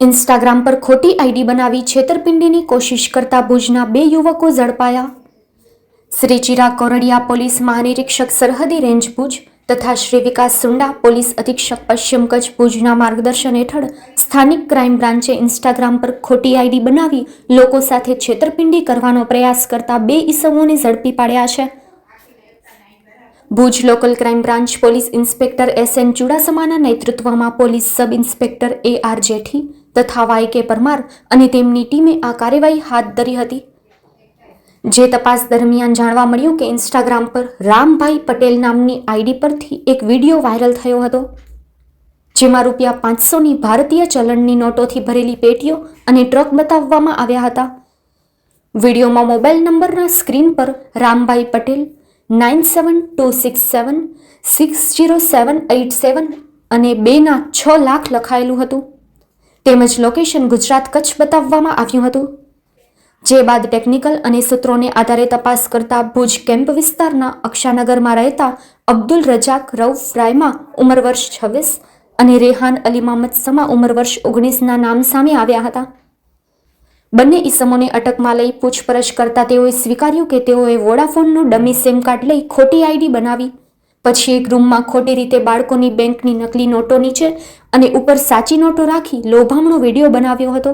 Instagram પર ખોટી ID બનાવી છેતરપિંડીની કોશિશ કરતા ભુજના બે યુવકો ઝડપાયા. શ્રી ચિરા કોરડિયા પોલીસ મહાનિરીક્ષક સરહદી રેન્જ ભુજ તથા શ્રી વિકાસ સુંડા પોલીસ અધિક્ષક પશ્ચિમ કચ્છ ભુજના માર્ગદર્શન હેઠળ સ્થાનિક ક્રાઇમ બ્રાન્ચે ઇન્સ્ટાગ્રામ પર ખોટી આઈડી બનાવી લોકો સાથે છેતરપિંડી કરવાનો પ્રયાસ કરતા બે ઈસમોને ઝડપી પાડ્યા છે. Bhuj local crime branch police inspector S N ચુડાસમાના નેતૃત્વમાં police sub inspector A R Jethi તથા વાય કે પરમાર અને તેમની ટીમે આ કાર્યવાહી હાથ ધરી હતી. જે તપાસ દરમિયાન જાણવા મળ્યું કે ઇન્સ્ટાગ્રામ પર રામભાઈ પટેલ નામની આઈડી પરથી એક વીડિયો વાયરલ થયો હતો, જેમાં રૂપિયા પાંચસોની ભારતીય ચલણની નોટોથી ભરેલી પેટીઓ અને ટ્રક બતાવવામાં આવ્યા હતા. વિડીયોમાં મોબાઈલ નંબરના સ્ક્રીન પર Rambhai Patel nine seven two six seven, six zero seven eight seven અને બેના છ લાખ લખાયેલું હતું. તેમજ લોકેશન ગુજરાત કચ્છ બતાવવામાં આવ્યું હતું. જે બાદ ટેકનિકલ અને સૂત્રોને આધારે તપાસ કરતા ભુજ કેમ્પ વિસ્તારના અક્ષાનગરમાં રહેતા અબ્દુલ રજાક રઉફ રાયમા ઉંમર વર્ષ છવ્વીસ અને રેહાન અલી મહમદ સમા ઉંમર વર્ષ ઓગણીસના નામ સામે આવ્યા હતા. બંને ઈસમોને અટકમાં લઈ પૂછપરછ કરતા તેઓએ સ્વીકાર્યું કે તેઓએ વોડાફોનનું ડમી સિમ કાર્ડ લઈ ખોટી આઈડી બનાવી પછી એક રૂમમાં ખોટી રીતે બાળકોની બેંકની નકલી નોટો નીચે અને ઉપર સાચી નોટો રાખી લોભામણો વીડિયો બનાવ્યો હતો.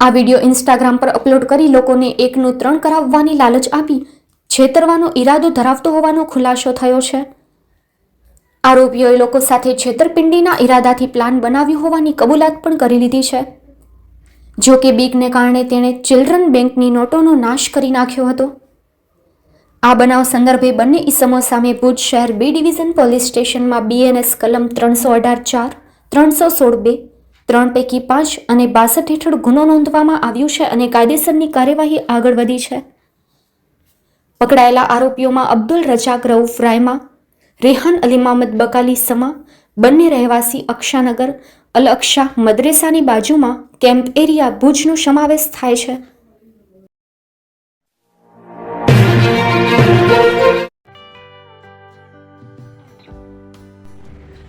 આ વીડિયો ઇન્સ્ટાગ્રામ પર અપલોડ કરી લોકોને એકનું ત્રણ કરાવવાની લાલચ આપી છેતરવાનો ઈરાદો ધરાવતો હોવાનો ખુલાસો થયો છે. આરોપીઓએ લોકો સાથે છેતરપિંડીના ઈરાદાથી પ્લાન બનાવ્યો હોવાની કબૂલાત પણ કરી લીધી છે. જો કે બીકને કારણે તેણે ચિલ્ડ્રન બેંકની નોટોનો નાશ કરી નાખ્યો હતો. આ બનાવ સંદર્ભે બંને ઈસમો સામે ભુજ શહેર બી ડિવિઝન પોલીસ સ્ટેશનમાં બીએનએસ કલમ ત્રણસો અઢાર ચાર, ત્રણસો સોળ બે, ત્રણ પૈકી પાંચ અને બાસઠ હેઠળ ગુનો નોંધવામાં આવ્યો છે અને કાયદેસરની કાર્યવાહી આગળ વધી છે. પકડાયેલા આરોપીઓમાં અબ્દુલ રજાક, રઉફ રાયમા, રેહાન અલી મામદ બકાલી સમા, બંને રહેવાસી અક્ષાનગર, અલ અક્ષા મદ્રેસાની બાજુમાં કેમ્પ એરિયા ભુજનો સમાવેશ થાય છે.